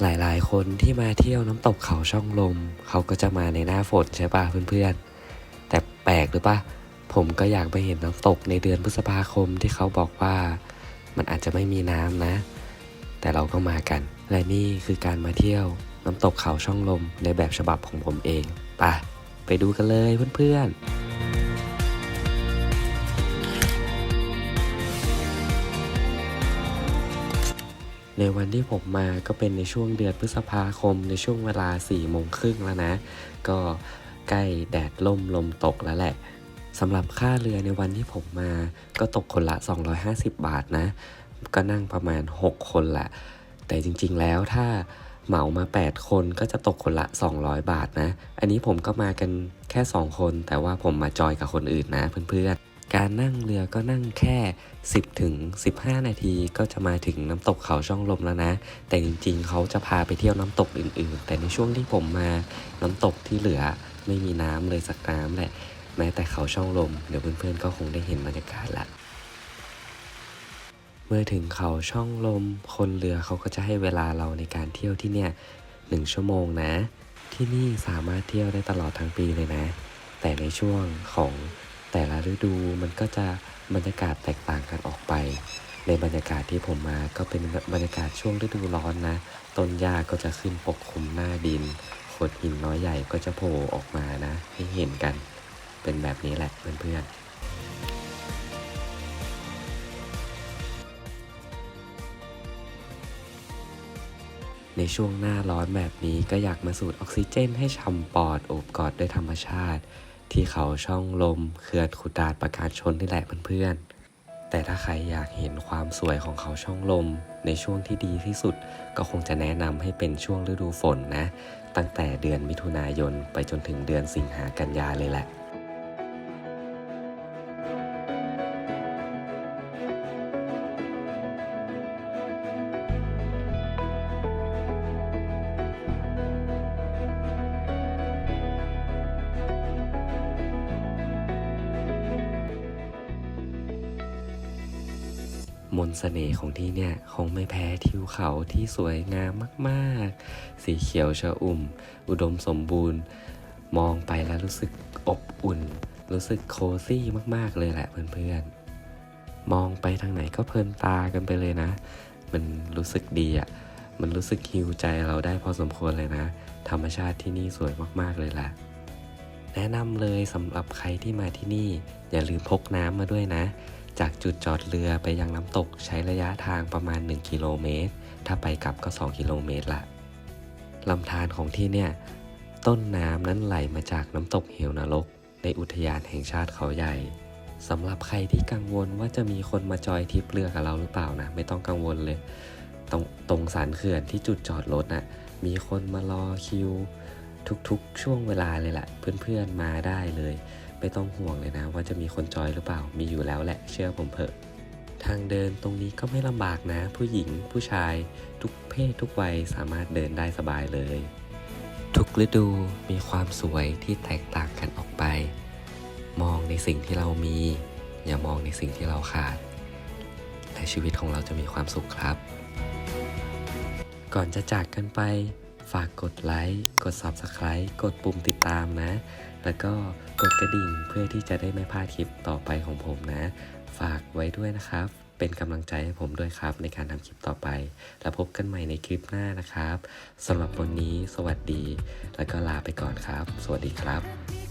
หลายๆ คนที่มาเที่ยวน้ำตกเขาช่องลม เขาก็จะมาในหน้าฝนใช่ป่ะเพื่อนๆ แต่แปลกหรือปะผมก็อยากไปเห็นน้ำตกในเดือนพฤษภาคมที่เขาบอกว่ามันอาจจะไม่มีน้ำนะ แต่เราก็มากัน และนี่คือการมาเที่ยวน้ำตกเขาช่องลมในแบบฉบับของผมเองไปไปดูกันเลยเพื่อนๆ ในวันที่ผมมาก็เป็นในช่วงเดือนพฤษภาคมในช่วงเวลา4ี่โมงครึ่งแล้วนะ ก็ใกล้แดดล่มลมตกแล้วแหละสำหรับค่าเรือในวันที่ผมมา ก็ตกคนละ 250 บาทนะ ก็นั่งประมาณ 6 คนแหละ แต่จริงๆแล้วถ้าเหมามา 8 คนก็จะตกคนละ 200 บาทนะ อันนี้ผมก็มากันแค่ 2 คน แต่ว่าผมมาจอยกับคนอื่นนะเพื่อนๆ การนั่งเรือก็นั่งแค่ 10ถึง15 นาทีก็จะมาถึงน้ำตกเขาช่องลมแล้วนะ แต่จริงๆ เขาจะพาไปเที่ยวน้ำตกอื่นๆ แต่ในช่วงที่ผมมาน้ำตกที่เหลือไม่มีน้ำเลยสักน้ำแหละแม้แต่เขาช่องลมเดี๋ยวเพื่อนๆก็คงได้เห็นบรรยากาศละเมื่อถึงเขาช่องลม คนเรือเขาก็จะให้เวลาเราในการเที่ยวที่เนี่ยหนึ่งชั่วโมงนะ ที่นี่สามารถเที่ยวได้ตลอดทั้งปีเลยนะ แต่ในช่วงของ แต่ละฤดูมันก็จะบรรยากาศแตกต่างกันออกไป ในบรรยากาศที่ผมมาก็เป็นบรรยากาศช่วงฤดูร้อนนะ ต้นหญ้าก็จะขึ้นปกคลุมหน้าดินโขดหินน้อยใหญ่ก็จะโผล่ออกมานะ ให้เห็นกัน เป็นแบบนี้แหละเพื่อนๆในช่วงหน้าร้อนแบบนี้ก็อยากมาสูดออกซิเจนให้ช่ำปอดโอบกอดด้วยธรรมชาติ ที่เขาช่องลมเขื่อนขุดดาดประการชนนี่แหละเพื่อนๆ แต่ถ้าใครอยากเห็นความสวยของเขาช่องลม ในช่วงที่ดีที่สุด ก็คงจะแนะนำให้เป็นช่วงฤดูฝนนะ ตั้งแต่เดือนมิถุนายนไปจนถึงเดือนสิงหากันยาเลยแหละ มนต์เสน่ห์ของที่เนี่ยคงไม่แพ้ทิวเขาที่สวยงามมากๆ สีเขียวชอุ่ม อุดมสมบูรณ์ มองไปแล้วรู้สึกอบอุ่น รู้สึกโคซี่มากๆเลยแหละเพื่อนๆ มองไปทางไหนก็เพลินตากันไปเลยนะ มันรู้สึกดีอะ่ะ มันรู้สึกฮิวใจเราได้พอสมควรเลยนะ ธรรมชาติที่นี่สวยมากๆเลยแหละแนะนำเลยสำหรับใครที่มาที่นี่ อย่าลืมพกน้ำมาด้วยนะ จากจุดจอดเรือไปยังน้ำตกใช้ระยะทางประมาณ 1 กิโลเมตร ถ้าไปกลับก็ 2 กิโลเมตรละลำธารของที่เนี่ย ต้นน้ำนั้นไหลมาจากน้ำตกเหวนรก ในอุทยานแห่งชาติเขาใหญ่สำหรับใครที่กังวลว่าจะมีคนมาจอยทริปเรือกับเราหรือเปล่านะ ไม่ต้องกังวลเลยตรงตรงสันเขื่อนที่จุดจอดรถน่ะมีคนมารอคิว ทุกๆ ช่วงเวลาเลยแหละเพื่อนๆมาได้เลย ไม่ต้องห่วงเลยนะ ว่าจะมีคนจอยหรือเปล่า มีอยู่แล้วแหละเชื่อผมเถอะ ทางเดินตรงนี้ก็ไม่ลำบากนะ ผู้หญิงผู้ชายทุกเพศทุกวัยสามารถเดินได้สบายเลย ทุกฤดูมีความสวยที่แตกต่างกันออกไป มองในสิ่งที่เรามี อย่ามองในสิ่งที่เราขาด และชีวิตของเราจะมีความสุขครับ ก่อนจะจากกันไป ฝากกดไลค์กด Subscribe กดปุ่มติดตามนะ แล้วก็กดกระดิ่งเพื่อที่จะได้ไม่พลาดคลิปต่อไปของผมนะ ฝากไว้ด้วยนะครับ เป็นกำลังใจให้ผมด้วยครับในการทำคลิปต่อไป แล้วพบกันใหม่ในคลิปหน้านะครับสำหรับวันนี้สวัสดี แล้วก็ลาไปก่อนครับ สวัสดีครับ